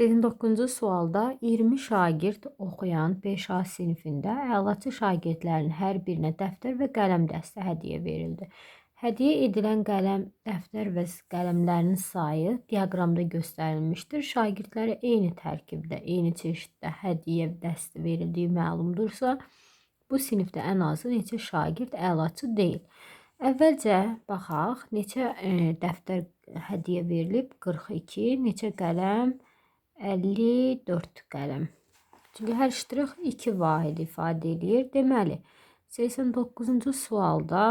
89-cu sualda 20 şagird oxuyan 5A sinifində əlaçı şagirdlərin hər birinə dəftər və qələm dəstə hədiyyə verildi. Hədiyyə edilən qələm, dəftər və qələmlərin sayı diaqramda göstərilmişdir. Şagirdlərə eyni tərkibdə, eyni çeşiddə hədiyyə dəsti verildiyi məlumdursa, bu sinifdə ən azı neçə şagird əlaçı deyil. Əvvəlcə baxaq, neçə e, dəftər hədiyyə verilib? 42, neçə qələm? 54 qələm. Çünki hər ştrix 2 vahid ifadə edir. Deməli, 89-cu sualda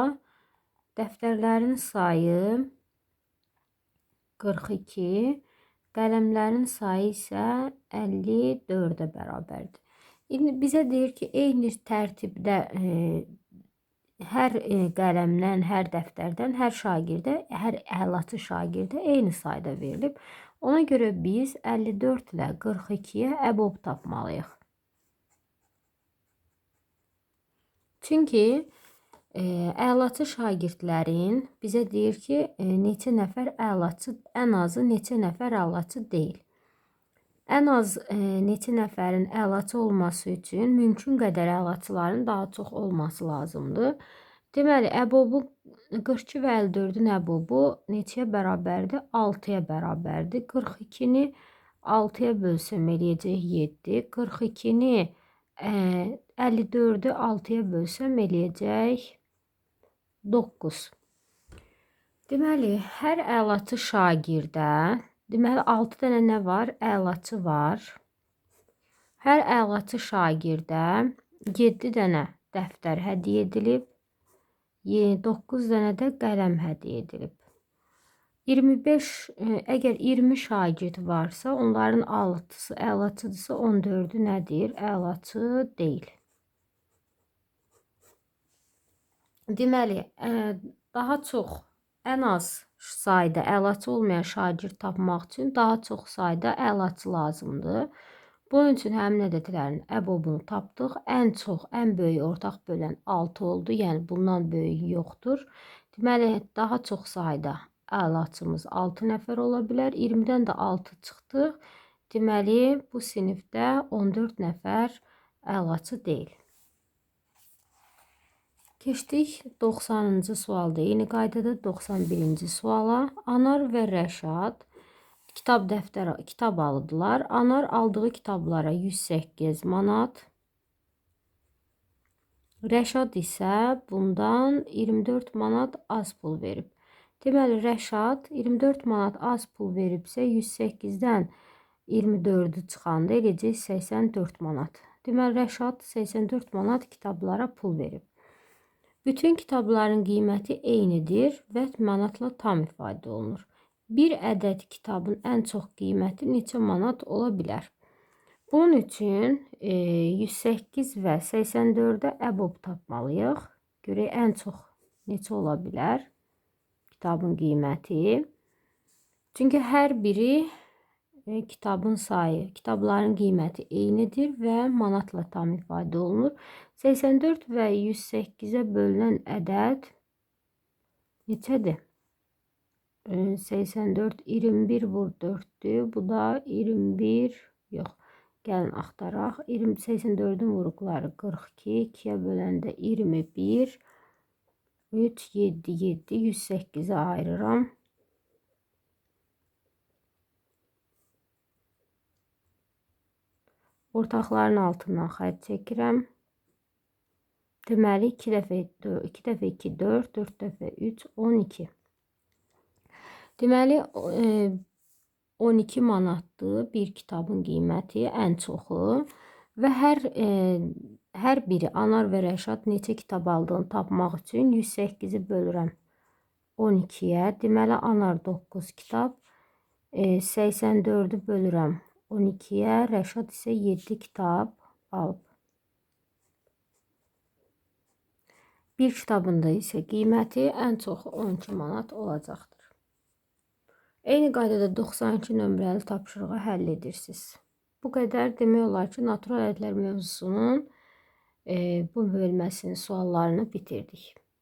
dəftərlərin sayı 42, qələmlərin sayı isə 54-ə bərabərdir. İndi bizə deyir ki, eyni tərtibdə e, hər e, qələmdən, hər dəftərdən hər şagirdə, hər əlaçı şagirdə eyni sayda verilib. Ona göre biz 54 ile 42'ye EBOB tapmalıyıq. Çünki e, əlaçı şagirdlərin bizə deyir ki, e, neçə nəfər əlaçı, ən azı neçə nəfər əlaçı deyil. Ən az e, neçə nəfərin əlaçı olması üçün mümkün qədər əlaçıların daha çox olması lazımdır. Deməli, əbobu 42 və 54-ün əbobu neçəyə bərabərdir? 6-ya bərabərdir. 42-ni 6-ya bölsəm eləyəcək 7. 42-ni 54-ü 6-ya bölsəm eləyəcək 9. Deməli, hər əlaçı şagirdə, deməli 6 dənə nə var? Əlaçı var. Hər əlaçı şagirdə 7 dənə dəftər hədiyyə edilib. 9 dənə də qələm hədiyyə edilib. 25 əgər 20 şagird varsa, onların 6-sı əlaçıdırsa, 14-ü nədir? Əlaçı deyil. Deməli, daha çox ən az sayda əlaçı olmayan şagird tapmaq üçün daha çox sayda əlaçı lazımdır. Bunun üçün həmin ədədlərin əbobunu tapdıq. Ən çox, ən böyük ortaq bölən 6 oldu. Yəni bundan böyük yoxdur. Deməli, daha çox sayda əlaçımız 6 nəfər ola bilər. 20-dən də 6 çıxdı. Deməli, bu sinifdə 14 nəfər əlaçı deyil. Keçdik 90-cı sualda. Yeni qaydada 91-ci suala. Anar və Rəşad Kitab dəftər, kitab aldılar. Anar aldığı kitablara 108 manat. Rəşad isə bundan 24 manat az pul verib. Deməli Rəşad 24 manat az pul veribsə 108-dən 24-ü çıxanda eləcək 84 manat. Deməli Rəşad 84 manat kitablara pul verib. Bütün kitabların qiyməti eynidir və manatla tam ifadə olunur. Bir ədəd kitabın ən çox qiyməti neçə manat ola bilər? Bunun üçün e, 108 və 84-də əbob tapmalıyıq. Görək ən çox neçə ola bilər kitabın qiyməti. Çünki hər biri e, kitabın sayı, kitabların qiyməti eynidir və manatla tam ifadə olunur. 84 və 108-ə bölünən ədəd neçədir? 84 21 vur 4'tü. Bu da 21 yok. Gəlin axtaraq. 20 84-ün vuruqları 42, 2-yə böləndə 21 3 7 7 108-i ayırıram. Ortaqların altından xətt çəkirəm. Deməli 2 dəfə 2 dəfə 2 4, 4 dəfə 3 12. Deməli 12 e, manatdır bir kitabın qiyməti ən çoxu və hər e, hər biri Anar və Rəşad neçə kitab aldığını tapmaq üçün 108-i bölürəm 12-yə. Deməli Anar 9 kitab, e, 84-ü bölürəm 12-yə, Rəşad isə 7 kitab alıb. Bir kitabında isə qiyməti ən çox 12 manat olacaqdır. Eyni qaydada 92 nömrəli tapşırığı həll edirsiniz. Bu qədər demək olar ki, natural ədədlər mövzusunun e, bu bölməsinin suallarını bitirdik.